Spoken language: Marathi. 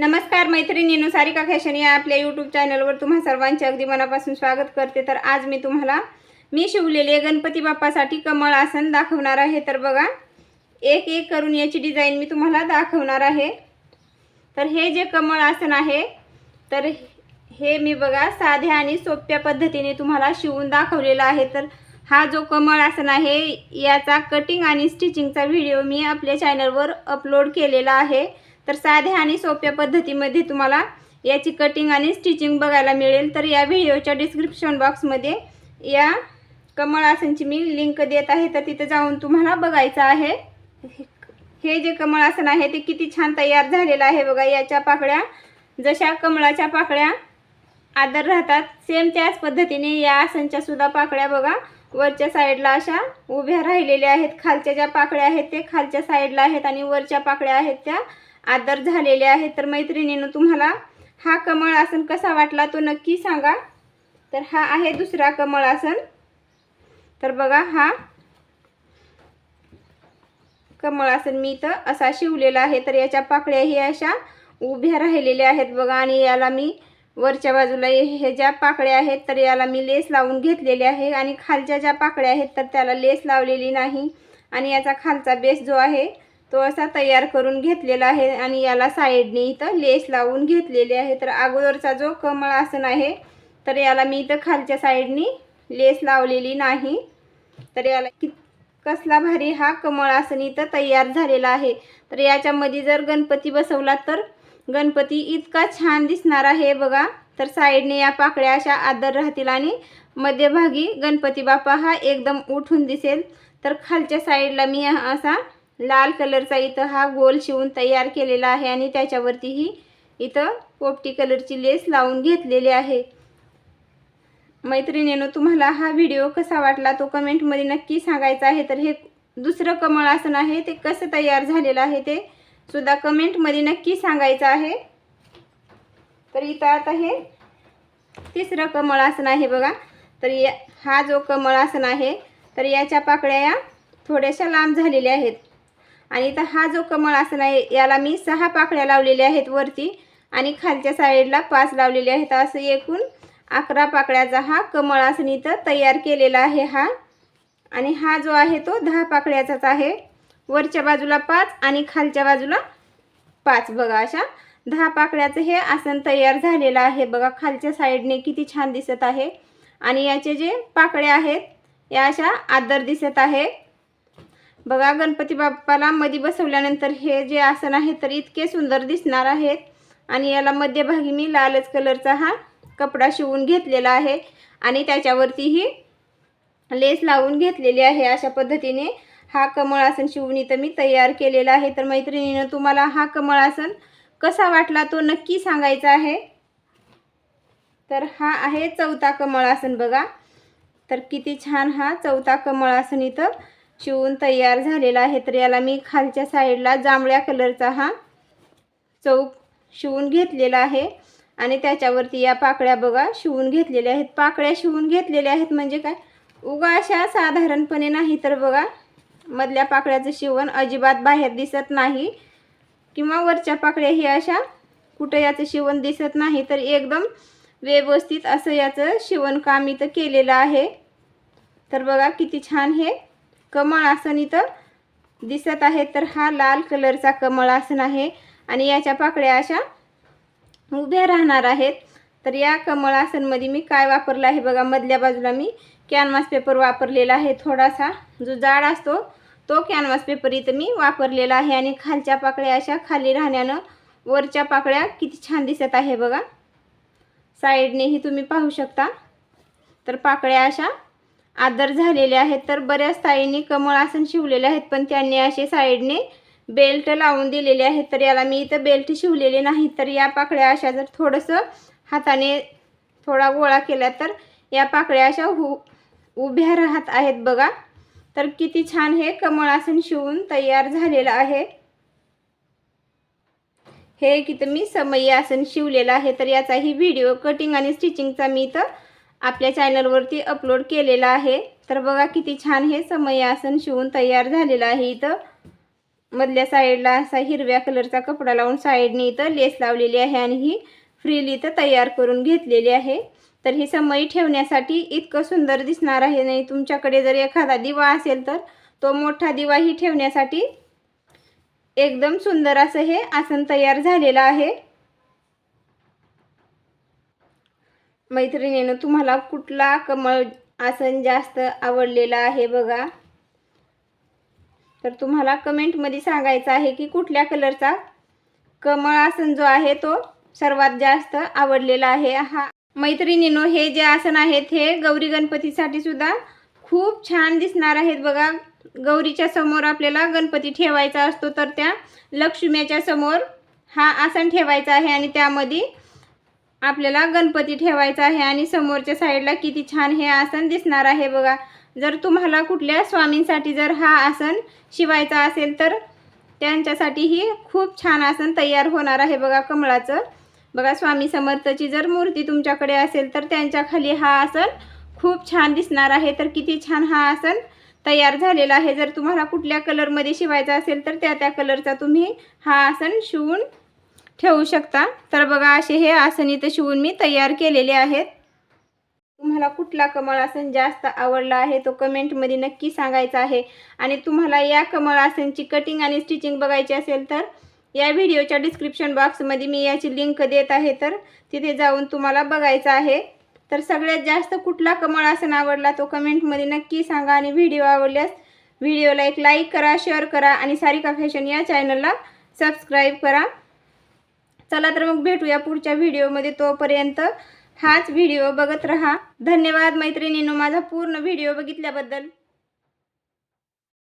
नमस्कार मैत्रिणीनो सारिका फॅशन या आपल्या यूट्यूब चॅनलवर तुम्हा सर्वांचे अगदी मनापासून स्वागत करते. तर आज मी तुम्हाला मी शिवलेले गणपती बाप्पासाठी कमळ आसन दाखवणार आहे. तर बघा एक एक करून याची डिझाईन मी तुम्हाला दाखवणार आहे. तर हे जे कमळ आसन आहे तर हे मी बघा साध्या आणि सोप्या पद्धतीने तुम्हाला शिवून दाखवलेला आहे. तर हा जो कमळ आसन आहे याचा कटिंग आणि स्टिचिंगचा व्हिडिओ मी आपल्या चॅनलवर अपलोड केलेला आहे. तर साध्या आणि सोप्या पद्धतीमध्ये तुम्हाला याची कटिंग आणि स्टिचिंग बघायला मिळेल. तर या व्हिडिओच्या डिस्क्रिप्शन बॉक्समध्ये या कमळ आसनची मी लिंक देत आहे. तर तिथे जाऊन तुम्हाला बघायचं आहे. हे जे कमळ आसन आहे ते किती छान तयार झालेलं आहे बघा. याच्या पाकळ्या जशा कमळाच्या पाकळ्या आदर राहतात सेम त्याच पद्धतीने या आसनच्या सुद्धा पाकळ्या बघा. वरच्या साईडला अशा उभ्या राहिलेल्या आहेत. खालच्या ज्या पाकळ्या आहेत ते खालच्या साईडला आहेत आणि वरच्या पाकळ्या आहेत त्या आदर झालेले आहेत तर मैत्रिणीनं तुम्हाला हा कमळ आसन कसा वाटला तो नक्की सांगा. तर हा आहे दुसरा कमळ आसन. तर बघा हा कमळ आसन मी इथं असा शिवलेला आहे. तर याच्या पाकळ्याही अशा उभ्या राहिलेल्या आहेत बघा. आणि याला मी वरच्या बाजूला हे ज्या पाकळ्या आहेत तर याला मी लेस लावून घेतलेले आहे. आणि खालच्या ज्या पाकळ्या आहेत तर त्याला लेस लावलेली नाही. आणि याचा खालचा बेस जो आहे तो असा तयार करून घेतलेला आहे आणि याला साईडने इथं लेस लावून घेतलेले आहे. तर अगोदरचा जो कमळ आसन आहे तर याला मी इथं खालच्या साईडनी लेस लावलेली नाही. तर याला कि कसला भारी हा कमळ आसन इथं तयार झालेला आहे. तर याच्यामध्ये जर गणपती बसवला तर गणपती इतका छान दिसणार आहे बघा. तर साईडने या पाकळ्या अशा आदर राहतील आणि मध्यभागी गणपती बाप्पा हा एकदम उठून दिसेल. तर खालच्या साईडला मी असा लाल कलरचा इथं हा गोल शिवून तयार केलेला आहे आणि त्याच्यावरतीही इथं पोपटी कलरची लेस लावून घेतलेली आहे. मैत्रिणीनं तुम्हाला हा व्हिडिओ कसा वाटला तो कमेंटमध्ये नक्की सांगायचा आहे. तर हे दुसरं कमळ आसन आहे ते कसं तयार झालेलं आहे ते सुद्धा कमेंटमध्ये नक्की सांगायचं आहे. तर इथं आता हे तिसरं कमळ आसन आहे बघा. तर या हा जो कमळ आसन आहे तर याच्या पाकळ्या या थोड्याशा लांब झालेल्या आहेत. आणि इथं हा जो कमळ आसन आहे याला मी सहा पाकळ्या लावलेल्या आहेत वरती आणि खालच्या साईडला पाच लावलेले आहेत. असं एकूण अकरा पाकळ्याचा हा कमळ आसन इथं तयार केलेला आहे हा. आणि हा जो आहे तो दहा पाकळ्याचाच आहे. वरच्या बाजूला पाच आणि खालच्या बाजूला पाच. बघा अशा दहा पाकळ्याचं हे आसन तयार झालेलं आहे. बघा खालच्या साईडने किती छान दिसत आहे. आणि याचे जे पाकळ्या आहेत या अशा आदर दिसत आहे. बघा गणपती बाप्पाला मध्ये बसवल्यानंतर हे जे आसन आहे तर इतके सुंदर दिसणार आहेत. आणि याला मध्यभागी मी लालच कलरचा हा कपडा शिवून घेतलेला आहे. आणि त्याच्यावरतीही लेस लावून घेतलेली आहे. अशा पद्धतीने हा कमळ आसन शिवून इथं मी तयार केलेला आहे. तर मैत्रिणीनं तुम्हाला हा कमळ आसन कसा वाटला तो नक्की सांगायचा आहे. तर हा आहे चौथा कमळ आसन बघा. तर किती छान हा चौथा कमळ आसन इथं शिवून तयार झालेला आहे. तर याला मी खालच्या साईडला जांभळ्या कलरचा हा चौक शिवून घेतलेला आहे. आणि त्याच्यावरती या पाकळ्या बघा शिवून घेतलेल्या आहेत. पाकळ्या शिवून घेतलेल्या आहेत म्हणजे काय? उगा अशा साधारणपणे नाही. तर बघा मधल्या पाकळ्याचं शिवण अजिबात बाहेर दिसत नाही. किंवा वरच्या पाकळ्या ही अशा कुठं याचं शिवण दिसत नाही. तर एकदम व्यवस्थित असं याचं शिवणकाम इथं केलेलं आहे. तर बघा किती छान हे कमळ आसन इथं दिसत आहे तर हा लाल कलरचा कमळ आसन आहे. आणि याच्या पाकळ्या अशा उभ्या राहणार आहेत. तर या कमळ आसनमध्ये मी काय वापरलं आहे बघा मधल्या बाजूला मी कॅनव्हास पेपर वापरलेला आहे. थोडासा जो जाड असतो तो कॅनव्हास पेपर इथं मी वापरलेला आहे. आणि खालच्या पाकळ्या अशा खाली राहण्यानं वरच्या पाकळ्या किती छान दिसत आहे बघा. साईडनेही तुम्ही पाहू शकता. तर पाकळ्या अशा आदर झालेले आहेत. तर बऱ्याच ताईंनी कमळ आसन शिवलेले आहेत पण त्यांनी असे साईडने बेल्ट लावून दिलेले आहेत. तर याला मी इथं बेल्ट शिवलेले नाही. तर या पाकळ्या अशा जर थोडंसं हाताने थोडा गोळा केला तर या पाकळ्या अशा हु उभ्या राहत आहेत बघा. तर किती छान हे कमळ आसन शिवून तयार झालेलं आहे. हे किती मी समयी आसन शिवलेलं आहे. तर याचाही व्हिडिओ कटिंग आणि स्टिचिंगचा मी इथं आपल्या चॅनलवरती अपलोड केलेला आहे. तर बघा किती छान हे समयासन शिवून तयार झालेलं आहे इथं. मधल्या साईडला असा हिरव्या कलरचा कपडा लावून साईडने इथं लेस लावलेली आहे आणि ही फ्रील इथं तयार करून घेतलेली आहे. तर ही समई ठेवण्यासाठी इतकं सुंदर दिसणार आहे नाही. तुमच्याकडे जर एखादा दिवा असेल तर तो मोठा दिवाही ठेवण्यासाठी एकदम सुंदर असं हे आसन तयार झालेलं आहे. मैत्रिणीनं तुम्हाला कुठला कमळ आसन जास्त आवडलेला आहे बघा. तर तुम्हाला कमेंटमध्ये सांगायचं आहे की कुठल्या कलरचा कमळ आसन जो आहे तो सर्वात जास्त आवडलेला आहे. हा मैत्रिणीनो हे जे आसन आहेत हे गौरी गणपतीसाठी सुद्धा खूप छान दिसणार आहेत बघा. गौरीच्या समोर आपल्याला गणपती ठेवायचा असतो तर त्या लक्ष्मीच्या समोर हा आसन ठेवायचा आहे आणि त्यामध्ये आपल्याला गणपती ठेवायचा आहे आणि समोरच्या साईडला किती छान हे आसन दिसणार आहे बघा. जर तुम्हाला कुठल्या स्वामींसाठी जर हा आसन शिवायचा असेल तर त्यांच्यासाठीही खूप छान आसन तयार होणार आहे बघा कमळाचं. बघा स्वामी समर्थची जर मूर्ती तुमच्याकडे असेल तर त्यांच्या खाली हा आसन खूप छान दिसणार आहे. तर किती छान हा आसन तयार झालेला आहे. जर तुम्हाला कुठल्या कलरमध्ये शिवायचा असेल तर त्या त्या कलरचा तुम्ही हा आसन शिवून ठेवू शकता. तर बघा असे हे आसन इथं शिवून मी तयार केलेले आहेत. तुम्हाला कुठला कमळ आसन जास्त आवडला आहे तो कमेंटमध्ये नक्की सांगायचा आहे. आणि तुम्हाला या कमळ आसनची कटिंग आणि स्टिचिंग बघायची असेल तर या व्हिडिओच्या डिस्क्रिप्शन बॉक्समध्ये मी याची लिंक देत आहे. तर तिथे जाऊन तुम्हाला बघायचं आहे. तर सगळ्यात जास्त कुठला कमळ आसन आवडला तो कमेंटमध्ये नक्की सांगा. आणि व्हिडिओ आवडल्यास व्हिडिओला एक लाईक करा शेअर करा. आणि सारिका फॅशन या चॅनलला सबस्क्राईब करा. चला तर मग भेटूया पुढच्या व्हिडिओमध्ये. तोपर्यंत हाच व्हिडिओ बघत राहा. धन्यवाद मैत्रिणींनो माझा पूर्ण व्हिडिओ बघितल्याबद्दल.